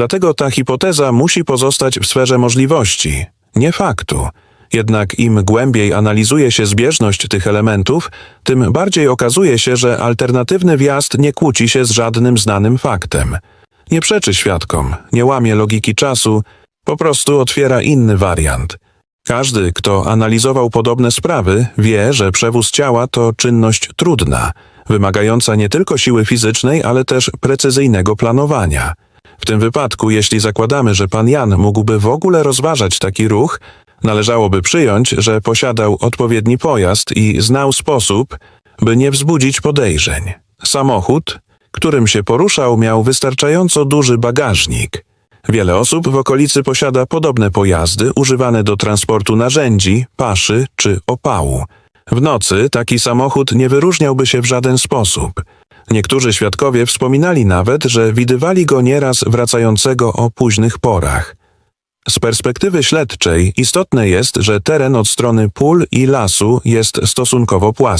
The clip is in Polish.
Dlatego ta hipoteza musi pozostać w sferze możliwości, nie faktu. Jednak im głębiej analizuje się zbieżność tych elementów, tym bardziej okazuje się, że alternatywny wjazd nie kłóci się z żadnym znanym faktem. Nie przeczy świadkom, nie łamie logiki czasu, po prostu otwiera inny wariant. Każdy, kto analizował podobne sprawy, wie, że przewóz ciała to czynność trudna, wymagająca nie tylko siły fizycznej, ale też precyzyjnego planowania. W tym wypadku, jeśli zakładamy, że pan Jan mógłby w ogóle rozważać taki ruch, należałoby przyjąć, że posiadał odpowiedni pojazd i znał sposób, by nie wzbudzić podejrzeń. Samochód, którym się poruszał, miał wystarczająco duży bagażnik. Wiele osób w okolicy posiada podobne pojazdy używane do transportu narzędzi, paszy czy opału. W nocy taki samochód nie wyróżniałby się w żaden sposób. Niektórzy świadkowie wspominali nawet, że widywali go nieraz wracającego o późnych porach. Z perspektywy śledczej istotne jest, że teren od strony pól i lasu jest stosunkowo płaski.